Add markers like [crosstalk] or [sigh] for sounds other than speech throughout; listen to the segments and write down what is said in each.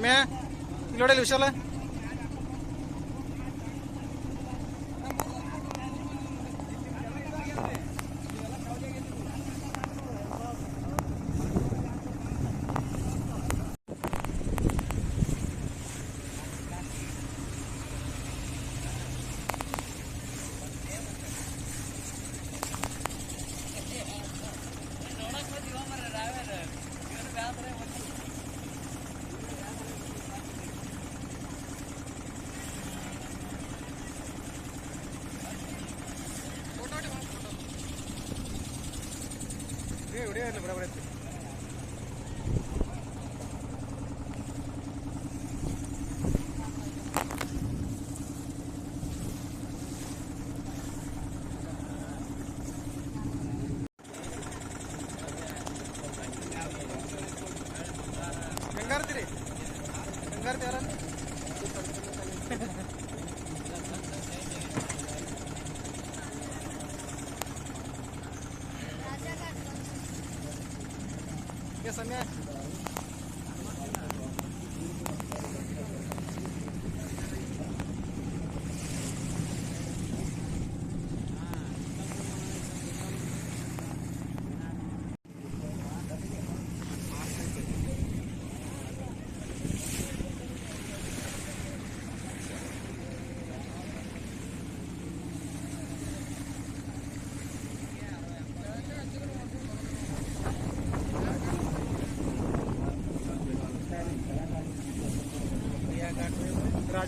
ರಮ್ಯಾ ಇಲ್ಲಿ ನೋಡಲಿ விடையாறு பிரபலத்தில்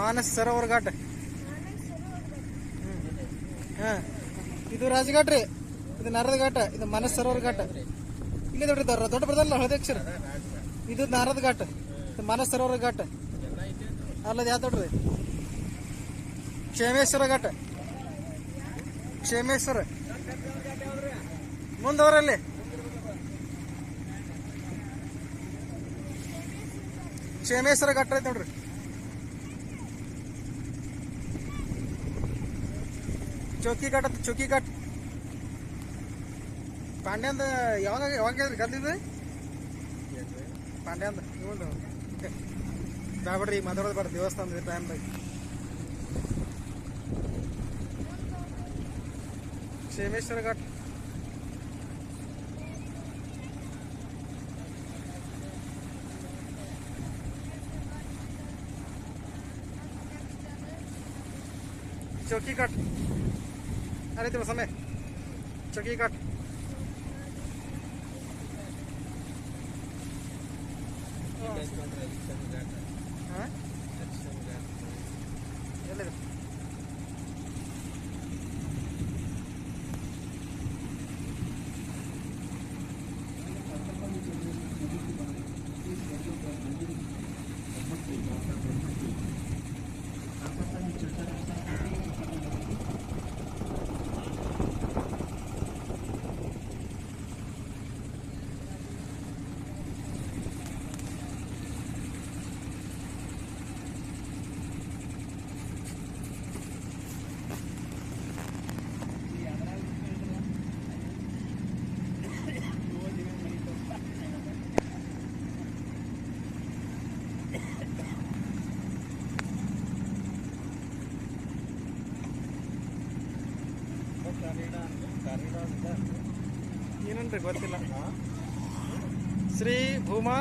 ಮಾನಸ್ ಸರೋವರ ಘಾಟ್ ಇದು ರಾಜಘಾಟ್ ರೀ ಇದು ನಾರದ ಘಾಟ ಇದು ಮಾನಸ್ ಸರೋವರ ಘಾಟ ಇಲ್ಲಿ ದೊಡ್ಡ ದೊಡ್ಡ ಬರ್ದಲ್ಲ ಹಳದಿ ಅಕ್ಷರ ಇದು ನಾರದ ಘಾಟ್ ಇದು ಮಾನಸ್ ಸರೋವರ ಘಾಟ್ ಅಲ್ಲದ ಯಾವ್ದು ನೋಡ್ರಿ ಕ್ಷೇಮೇಶ್ವರ ಘಾಟ. ಕ್ಷೇಮೇಶ್ವರ. ಮುಂದವರಲ್ಲಿ. ಕ್ಷೇಮೇಶ್ವರ ಘಟ್ಟ ಐತೆ ನೋಡ್ರಿ. ಚೌಕಿ ಘಾಟ್ ಅಂತ, ಚೌಕಿ ಘಾಟ್. ಪಾಂಡ್ಯಾಂದ ಯಾವಾಗ ಯಾವಾಗ ಕದ್ದಿದ್ದು ಪಾಂಡ್ಯಾಂದ ಇವನು ಬ್ಯಾಡ್ರಿ ಈಗ ಮಾತಾಡೋದು ಬೇಡ, ದೇವಸ್ಥಾನದ ಟೈಮ್ದಾಗ ಕ್ಷೇಮೇಶ್ವರ ಘಾಟ್. ಚೌಕಿ ಘಾಟ್. あれでもサメチョキイカ ಭೂಮಾ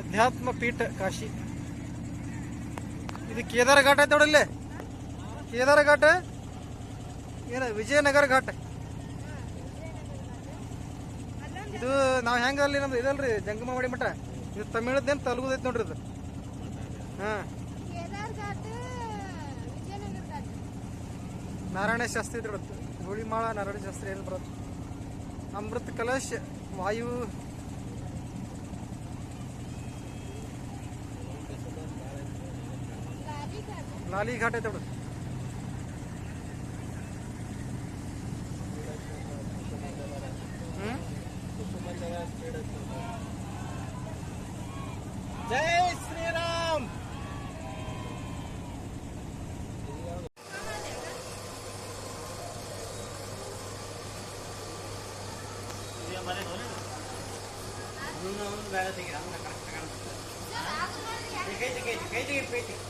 ಅಧ್ಯಾತ್ಮ ಪೀಠ ಕಾಶಿ. ಇದು ಕೇದಾರ ಘಾಟ್ ಐತೆ ನೋಡಿಲ್ಲಿ ಕೇದಾರ ಘಾಟ ಏನ ವಿಜಯನಗರ ಘಾಟ್. ಇದು ನಾವು ಹೆಂಗ ಅಲ್ಲಿ ನಮ್ದು ಇದಲ್ರಿ ಜಂಗಮ ಮಾಡಿ ಮಠ. ಇದು ತಮಿಳದೇನ್ ತೆಲುಗುದೈತೆ ನೋಡ್ರಿ ಇದು. ಹಾಂ. ನಾರಾಯಣ ಶಾಸ್ತ್ರಿ ನೋಡುತ್ತೆ ಧೂಳಿಮಾಳ ನಾರಾಯಣ ಶಾಸ್ತ್ರಿ ಏನು ಬರುತ್ತೆ. ಅಮೃತ ಕಲಶ್ ವಾಯು ಲಾರಿ ಘಾಟ್ ಲಾಲಿ ಘಾಟ್ ಐತೆ ನೋಡು ಹ್ಮ್ ಜೈ ಶ್ರೀರಾಮ್ ಕೈ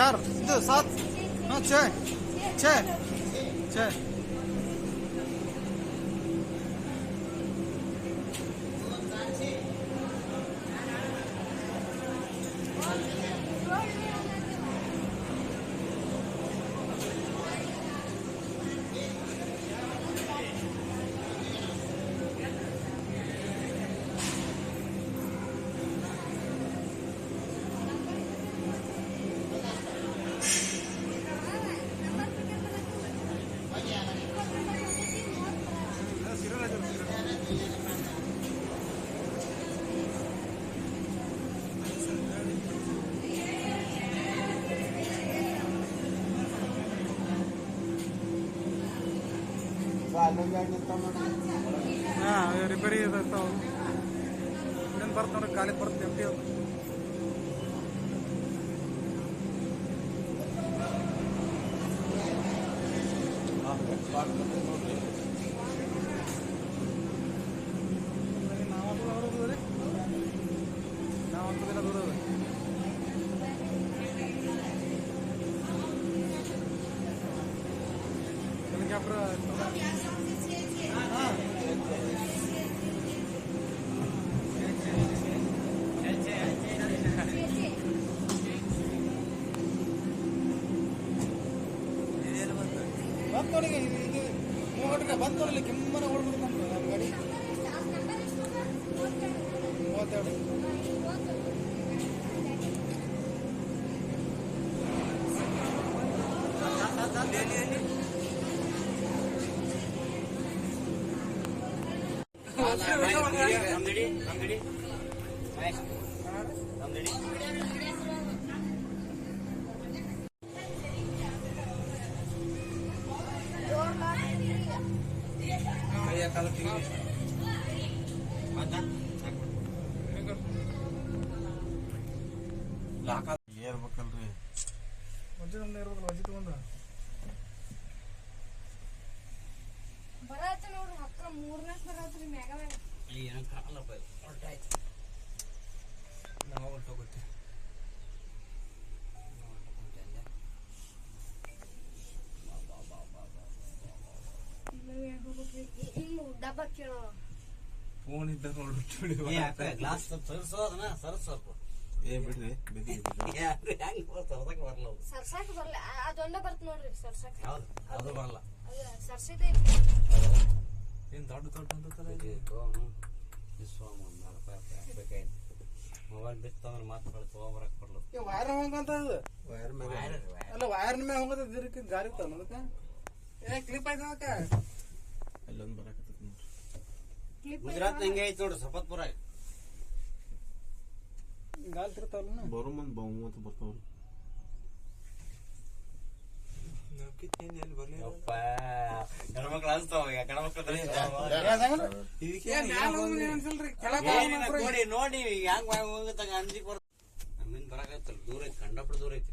चार दो सात नौ छः छः छः ಹಾ ರಿಪೇರಿ ಇರ್ತಾವ ಇನ್ನೊಂದು ಬರ್ತ ನೋಡ್ರಿ ಕಾಲಿಗೆ ಬರುತ್ತೆ ಎಂಟಿ ಅದು ನಾವಂತೂ ದೂರ ಏರ್ಬೇಕಲ್ರಿ ವಜ್ಜಿ ನಮ್ದು ಇರ್ಬೇಕಲ್ಲ ಫೋನ್ ಇದ್ದ ನೋಡ್ಬಿಟ್ಟು ಗ್ಲಾಸ್ ಸರಿಸು ಅದನ್ನ. ಏ ಬಿಡ್ರಿ [laughs] ಹೆಂಗ್ ಸರಸಕ್ಕೆ ಬರಲ್ಲ ಅದು. ಸರ್ಸಾಕ್ ಆ- ಅದೊಂದ ಬರ್ತ ನೋಡ್ರಿ ಸರ್ಸಾಕ್ ಯಾವ್ದು? ಅದು ಬರಲ್ಲ ಸರ್ಸಿದೆ ಏನ್ ದೊಡ್ಡ ದೊಡ್ಡ ಅಂತ ಇದು, ಹ್ಮ್. ಇಸ್ವಾಮ ಒಂದ್ ನಾಲ್ಕು ರೂಪಾಯಿ ಹಾಕ್ಬೇಕಾಯ್ತು. ಮೊಬೈಲ್ ಬಿತ್ತಂದ್ರೆ ಮಾತು ತಗೋಬರಕ್ ಬರ್ಲು ಈ ವೈರ್ ಹೋಗಂತ ಇದು ವೈರ್ ಮೇಲೆ. ಅಲ್ಲ ವೈರ್ ಮೇಲೆ ಹೋಗೋದು ಗಾರಿ ಇರ್ತಾವ ಅದಕ್ಕೆ ಏ ಕ್ಲಿಪ್ ಆಯ್ತು ಅದಕ್ಕೆ ಅಲ್ಲೊಂದು ಗುಜರಾತ್ ಹೆಂಗೆ ಐತಿ ನೋಡ್ರಿ ಸಪತ್ಪುರ ಗಾಲ್ ತಿರ್ತಾವಲ್ಲ ಬರೋ ಮಂದಿ ಬಹುಮತ ಬರ್ತಾವ್ರಿ. ಯಪ್ಪ ಹೆಣ್ಮಕ್ಳು ಅನ್ಸ್ತಾವ ಗಣಮಕ್ಳು ನೋಡಿ ನೋಡಿ ಹೆಂಗ್ ಹೋಗತ್ತಾಗ ಅಂಜಿಕ್ ಬರ್ ನಮ್ಮಿಂದ ಬರಾಕತ್ತಲ್ಲ ದೂರ ಐತಿ ಕಂಡಪಡ ದೂರ ಐತಿ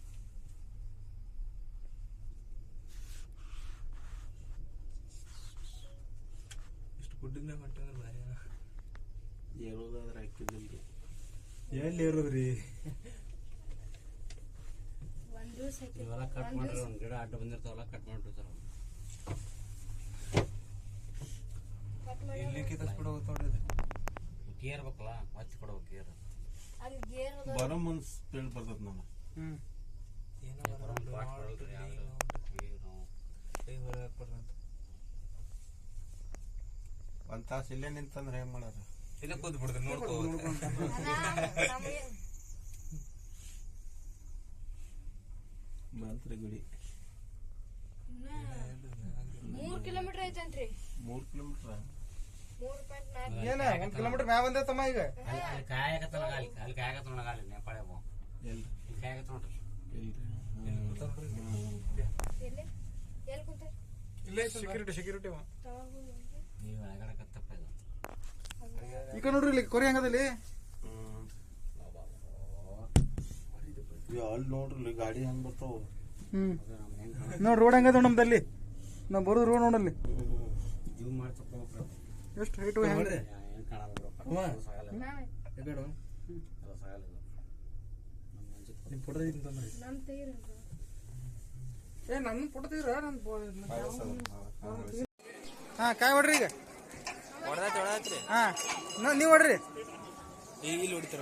ಏರೋದಾದ್ರೆ ಹಾಕಿದ್ದಿಲ್ರಿ. ಎಲ್ಲಿ ಏರೋದ್ರಿ? ಇವೆಲ್ಲ ಕಟ್ ಮಾಡ್ರಿ ಒಂದು ಗಿಡ ಅಡ್ಡ ಬಂದಿರ್ತಾವಲ್ಲ ಕಟ್ ಮಾಡಿರ್ತಾರ ಇಲ್ಲಿ ಕಿತ್ತಸ್ಬಿಡ ಗೇರ್ ಬೇಕಲ್ಲ ಹಚ್ಚಿ ಕೊಡ್ಬೇಕು ಗೇರ್. ಬರೋ ಮುಂದ್ ಸ್ಪೀಡ್ ಬರ್ತದ ನಮ್ಮ ಹ್ಮ್. ಒಂದ್ ತಾಸ ಇಲ್ಲೇ ನಿಂತಂದ್ರೆ ಹೆಂಗ್ ಮಾಡೋದು? ಇಲ್ಲ ಕೂತ್ ಬಿಡ್ತಾರೆ ನೋಡ್ಕೋ ಮಾತ್ರ ಗುಡಿ ಮೂರ್ ಕಿಲೋಮೀಟರ್ ಐತಂತ್ರಿ. ಮೂರ್ ಕಿಲೋಮೀಟರ್? ಏನ ಒಂದ್ ಕಿಲೋಮೀಟರ್ ಮ್ಯಾ ಬಂದೆ ತಮ್ಮ ಈಗ? ಅಲ್ಲಿ ಕಾಯಕತ್ತ ನೋಡ ಅಲ್ಲಿ ಕಾಯಕತ್ತ ಅಲ್ಲಿ ನೇಪಾಳ ಎಲ್ರಿ? ಇಲ್ಲಿ ಕಾಯಕತ್ತ ನೋಡ್ರಿ ಎಲ್ಲಿ ಎಲ್ಲಿ? ಕುಂತ ಇಲ್ಲೇ ಸೆಕ್ಯೂರಿಟಿ ಸೆಕ್ಯೂರಿಟಿ ಈಗ ನೋಡ್ರಿ ಇಲ್ಲಿ ಕೊರಿ ಹಂಗದಲ್ಲಿ. ಅಲ್ಲಿ ನೋಡ್ರಿ ಗಾಡಿ ಹೆಂಗ್ ಬರ್ತಾವ. ಹ್ಮ್. ನೋಡ್ ರೋಡ್ ಹೆಂಗದ ನಮ್ದಲ್ಲಿ. ನಾವು ಬರೋದು ರೋಡ್ ನೋಡಲ್ಲಿ ಎಷ್ಟು ಹೈಟ್ ನಿಮ್ ಫೋಟೋ ಏ ನನ್ನ ಫೋಟೋ ತೆಗ್ರ ನನ್ನ ಹಾ ಕಾಯಿ ಹೊಡ್ರಿ ಈಗ. ಹೊಡೆದಾಯ್ತು ಹಾ ನೀವು ನೀವ್ ಹೊಡ್ರಿ. ಇಲ್ಲಿ ಹೊಡಿತಾರ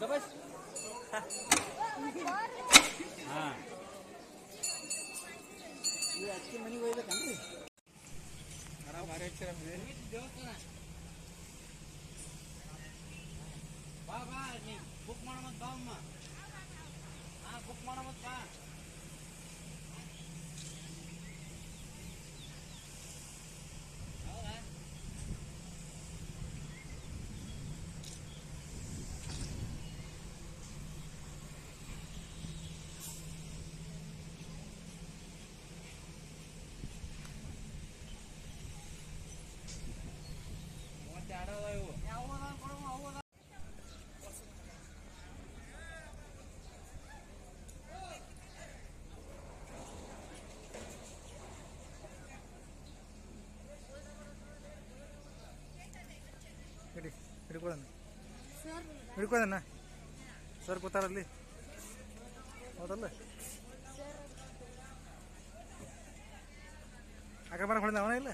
ದಬಸ್ ಹಾ ಈ ಅಕ್ಕಿ ಮನೆಗೆ ಹೋಗ್ಬೇಕನ್ರಿ ಬಾ ಬಾ, ನೀ ಬುಕ್ ಮಾಡ ಮತ್ ಬಾ ಅಮ್ಮ. ಹಾ ಬುಕ್ ಮಾಡ ಬಾ ಮತ್ತೆ ಆಡೋದ ಇವು ಹಿಡಿ ಹಿಡ್ಕೊಳ್ಳೋಣ. ಹಿಡ್ಕೊಳ್ಳೋಣ. ಸರ್ ಕೂತಾರಲ್ಲಿ. ಹೌದಲ್ಲ? ಅಕ್ಕ ಬರ ಹೊಡೆದ ಅವನ ಇಲ್ಲ?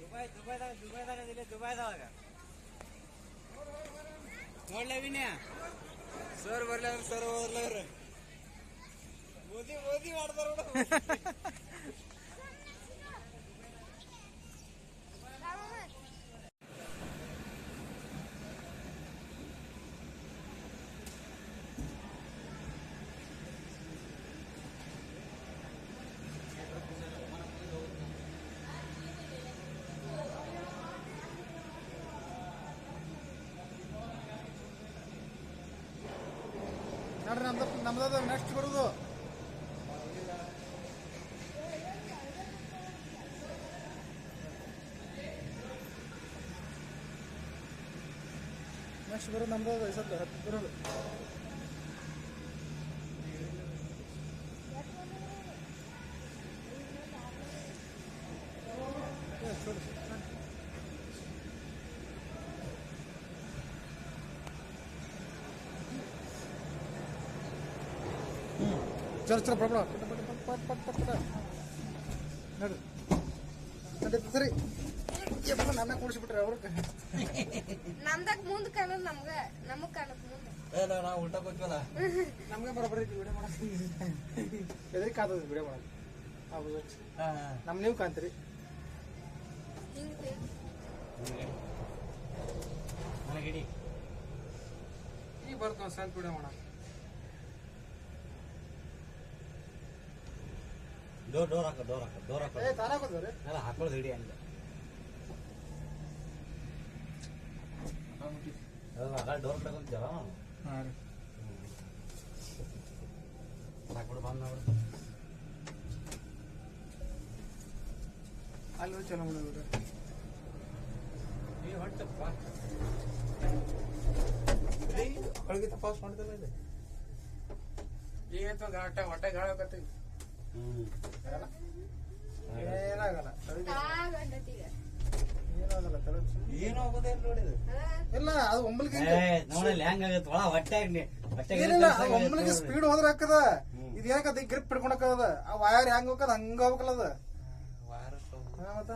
ದುಬೈ ದುಬೈದಾಗ ದುಬೈದಾಗ ಅದಿಲ್ಲ ದುಬೈದಾಗ ನೋಡ್ಲೇ ವಿನ್ಯ ಸರ್ ಬರ್ಲಿ ಸರ್ ಹೋದ್ಲವ್ರ ಮೋದಿ ಮೋದಿ ಮಾಡ್ತಾರ [laughs] ನೋಡ್ರಿ ನಮ್ದು ನಮ್ದು ನೆಕ್ಸ್ಟ್ ಬರುದು. ನೆಕ್ಸ್ಟ್ ಬರೋದು ನಮ್ದು ಅದ ಈ ಸದ್ದ ಹತ್ತು ಬರೋದು. ಏ, छोड़ ಚಲೋ ಬಡ ನೋಡ್ರಿ ಸರಿ. ಯಪ್ಪ ನನ್ನ ಕೂಡಿಸ್ಬಿಟ್ರೆ ಅವ್ರ. ನಮ್ದಾಗ ಮುಂದ್ ಕಾಣದ್ ನಮ್ಗ ನಮಗ್ ಕಾಣದ್ ಮುಂದ. ಏ ನಾವು ಉಲ್ಟಾ ಕೊಟ್ವಲ್ಲ ನಮ್ಗೆ ಬರೋಬ್ಬರಿ ಐತಿ ವಿಡಿಯೋ ಮಾಡಕ್ಕೆ ಎದ್ರಿಗೆ ಕಾತದ ವಿಡಿಯೋ ಮಾಡಕ್ಕೆ ಹೌದು. ನಮ್ಮ ನೀವು ಕಾಣ್ತೀರಿ. ಈಗ ಬರ್ತಾವ ಸಂತ ವಿಡಿಯೋ ಮಾಡ ಡೋರ್ ಡೋರ್ ಹಾಕ ಡೋರ್ ಹಾಕ ಡೋರ್ ಹಾಕ. ಎಲ್ಲ ಹಾಕೊಳ್ಳೋದು ಹಿಡಿ ಹಂಗೆ. ಅಲ್ಲ ಡೋರ್ ರೀ. ಹಾಕ್ಬಿಡು ಬಂದ್ ನೋಡು. ಅಲ್ಲಿ ಚಲೋ ಮಾಡೋದು ನೀ ಹೊಂಟಪ್ಪ ಕಳ್ಗಿ ತಪಾಸ್ ಮಾಡ್ದಲ್ಲ ಇದೆ ಈಗ ಹೊಟ್ಟೆ ಗಾಟ ಹೊಟ್ಟೆ ಗಾಳಿ ಹೋಗತ್ತೆ ಹ್ಮ್ ಏನಾಗಲ್ಲ ಇಲ್ಲ ಅದ ನೋಡಲ್ಲಿ ಹೆಂಗಾಗತ್ತೆ ಒಳ ಹೊಟ್ಟೆ ಏನಿಲ್ಲ ಅದು ಸ್ಪೀಡ್ ಹೋದ್ರ ಹಾಕದ. ಇದು ಯಾಕದ ಗ್ರಿಪ್ ಹಿಡ್ಕೊಳಕದ ಆ ವಯರ್ ಹೆಂಗ್ ಹೋಗದ ಹಂಗ ಹೋಗ್ಬೇಕಲ್ಲ ಅದ. ವಾರ ಮತ್ತ?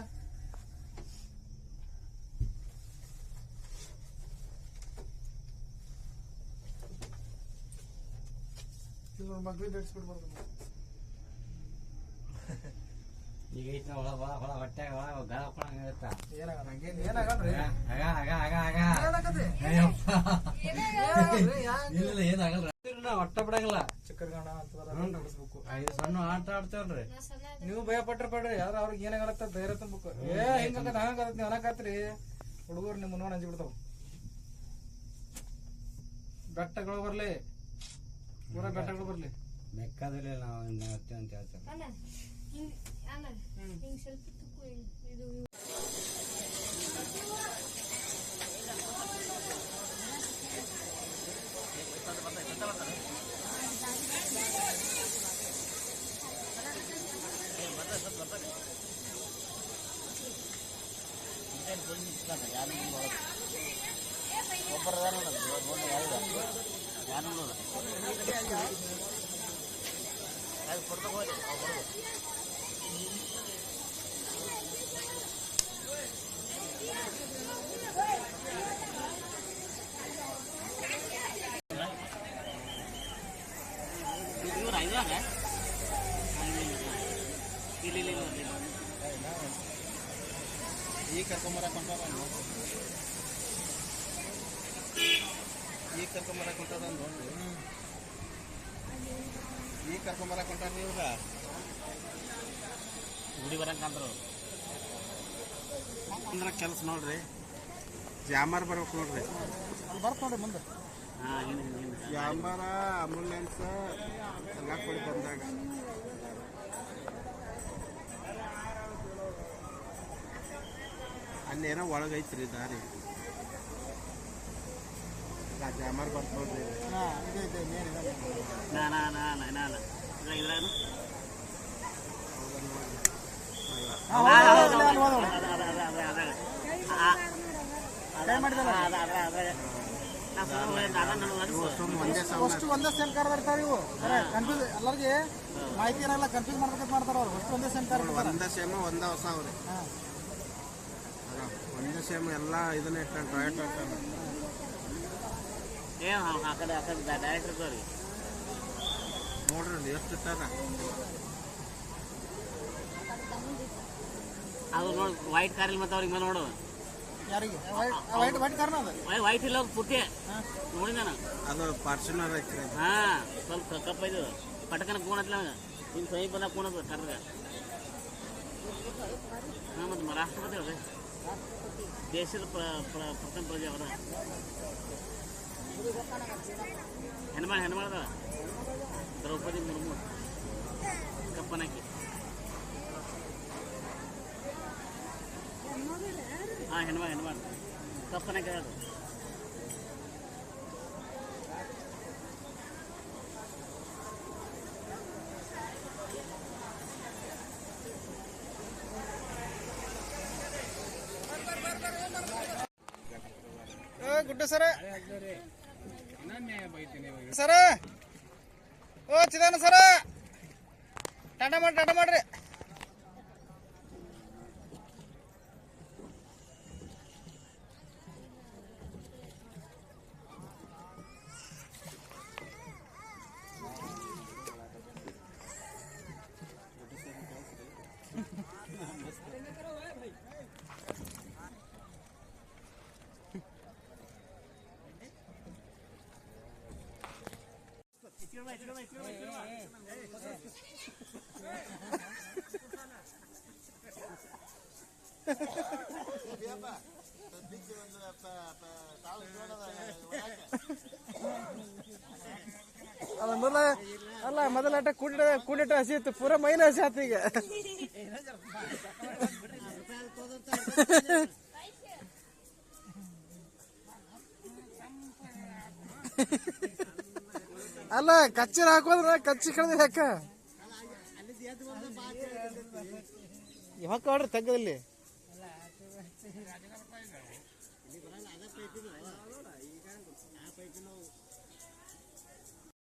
ಮಗ್ಳಿಗೆ ಈಗ ಐತಿ ಒಳ ಒಳ ಹೊಳ ಹೊಟ್ಟೆ ಒಳ ಏನಾಗಲ್ಲ ಹಂಗೇನ್ ಏನಾಗಲ್ರಿ ಆಗ ಆಗ ಆಗ? ಅಯ್ಯಪ್ಪ? ಇಲ್ಲ ಏನಾಗಲ್ಲ ಒಟ್ಟ ಬಿಡಂಗಿಲ್ಲ. ಚಿಕ್ಕರ್ಗಾಣ ಅಂತ ಐದು ಸಣ್ಣ ಆಟ ಆಡ್ತೇವಲ್ರಿ. ನೀವು ಭಯ ಪಟ್ರ ಪಡ್ರಿ ಯಾರು ಅವ್ರಿಗೆ ಏನಾಗತ್ತ ಧೈರ್ಯ ತುಂಬಬೇಕು. ಏ ಹಿಂಗಂತ ಹಂಗತ್ತ ನೀವು ಅನ್ನಕತ್ರಿ. ಹುಡುಗರು ನಿಮ್ಮ ನೋಡಿ ಅಂಜಿಬಿಡ್ತಾವ ಬೆಟ್ಟಗಳು ಬರ್ಲಿ. ಪೂರ ಬೆಟ್ಟಗಳು ಬರ್ಲಿ. ಮೆಕ್ಕದಲ್ಲಿ ನಾವು ಅಂತ ಹೇಳ್ತೇವೆ ಅಣ್ಣ ಹಿಂಗ್ ಸ್ವಲ್ಪ ತುಕ್ಕು ಇದು ಈಗ ಗುಡಿ ಬರಂಕಂದ್ರು ಅಂದ್ರೆ. ಕೆಲಸ ನೋಡ್ರಿ. ಜಾಮರ್ ಬರ್ಬೇಕು ನೋಡ್ರಿ. ಬರ್ತ ನೋಡ್ರಿ ಮುಂದೆ. ಜಾಮರ ಆಂಬುಲೆನ್ಸ್ ಎಲ್ಲ ಕೊಡಿ ಬಂದಾಗ. ಅಲ್ಲೇನೋ ಒಳಗೈತ್ರಿ ದಾರಿ. ಜಾಮರ್ ಬರ್ತ ನೋಡ್ರಿ. ನಾ ನಾ ನಾ ನಾ ನಾ ನಾ. ಅಷ್ಟು ಒಂದೇ ಸೇಮ್ ಕಾರ್ಡ್ ಇರ್ತಾರ ಇವು ಕನ್ಫ್ಯೂಸ್ ಎಲ್ಲರಿಗೆ ಮಾಹಿತಿ ಇರಲ್ಲ ಕನ್ಫ್ಯೂಸ್ ಮಾಡ್ಬೇಕಂತ ಮಾಡ್ತಾರ ಅವ್ರು. ಅಷ್ಟು ಒಂದೇ ಸೇಮ್ ಕಾರ್ಡ್ ಒಂದೇ ಸೇಮ್ ಒಂದೇ ಹೊಸ ಅವ್ರಿ. ಒಂದೇ ಸೇಮ್ ಎಲ್ಲ ಇದನ್ನ ಇಟ್ಟ ಟೊಯೋಟೋ ಇಟ್ಟಾನ ಏನು ಆ ಕಡೆ ಆ ಕಡೆ ಡೈರೆಕ್ಟ್ ಇರ್ತವ್ರಿ ನೋಡ್ರಿ ಎಷ್ಟು ಇಟ್ಟಾರ? ಅದು ನೋಡಿ ವೈಟ್ ಕಾರಲ್ಲಿ ಮತ್ತೆ ಅವ್ರಿಗೆ ಮೇಲೆ ನೋಡು. ಯಾರಿಗೆ? ವೈಟ್ ವೈಟ್ ಕಾರ್ನ ಅದು ವೈಟ್ ಇಲ್ಲ ಪುಟ್ಟಿ. ನೋಡಿ ನಾನು. ಅದು ಫಾರ್ಚುನರ್ ಐತ್ರಿ ಹಾ ಸ್ವಲ್ಪ ಕಪ್ಪ ಇದು. ಪಟಕನ ಕೂನ್ ಹತ್ಲ ಹಿಂಗೆ ಸಮೀಪ ಬಂದಾಗ ಹತ್ತದ ಕರ್ಗ. ಹಾಂ ಮತ್ತು ರಾಷ್ಟ್ರಪತಿ ಅವ್ರಿ ದೇಶದ ಪ್ರ ಪ್ರ- ಪ್ರಥಮ ಪ್ರಜೆ ಅವರ. ಹೆಣ್ಮಾಳ ಹೆಣ್ಮಾಳದ ದ್ರೌಪದಿ ಮುರ್ಮು. ಕಪ್ಪನಕ್ಕಿ. ಹಾಂ ಹೆಣ್ಮ ಹೆಣ್ಮ ತಪ್ಪನೆ ಕೇಳೋದು ಗುಡ್ಡ ಸರ. ಸರ. ಓ ಚಿದಾನ ಸರ. ಟಾಟಾ ಮಾಡಿ ಟಾಟಾ ಮಾಡ್ರಿ. ಅಲ್ಲ ಮೊದಲ ಅಲ್ಲ ಮೊದಲ ಆಟ ಕೂಡಿಟ ಕೂಡಿಟ ಹಸಿ ಇತ್ತು ಪೂರ ಮೈನ ಹಸಿ ಆತು ಈಗ ಅಲ್ಲ ಕಚ್ಚಿರ ಹಾಕೋದ್ರ ಕಚ್ಚಿ ಕಳೆದ್ರೆ ಯಾಕ? ಯಾವಾಗ ನೋಡ್ರಿ ತಗ್ಗದಲ್ಲಿ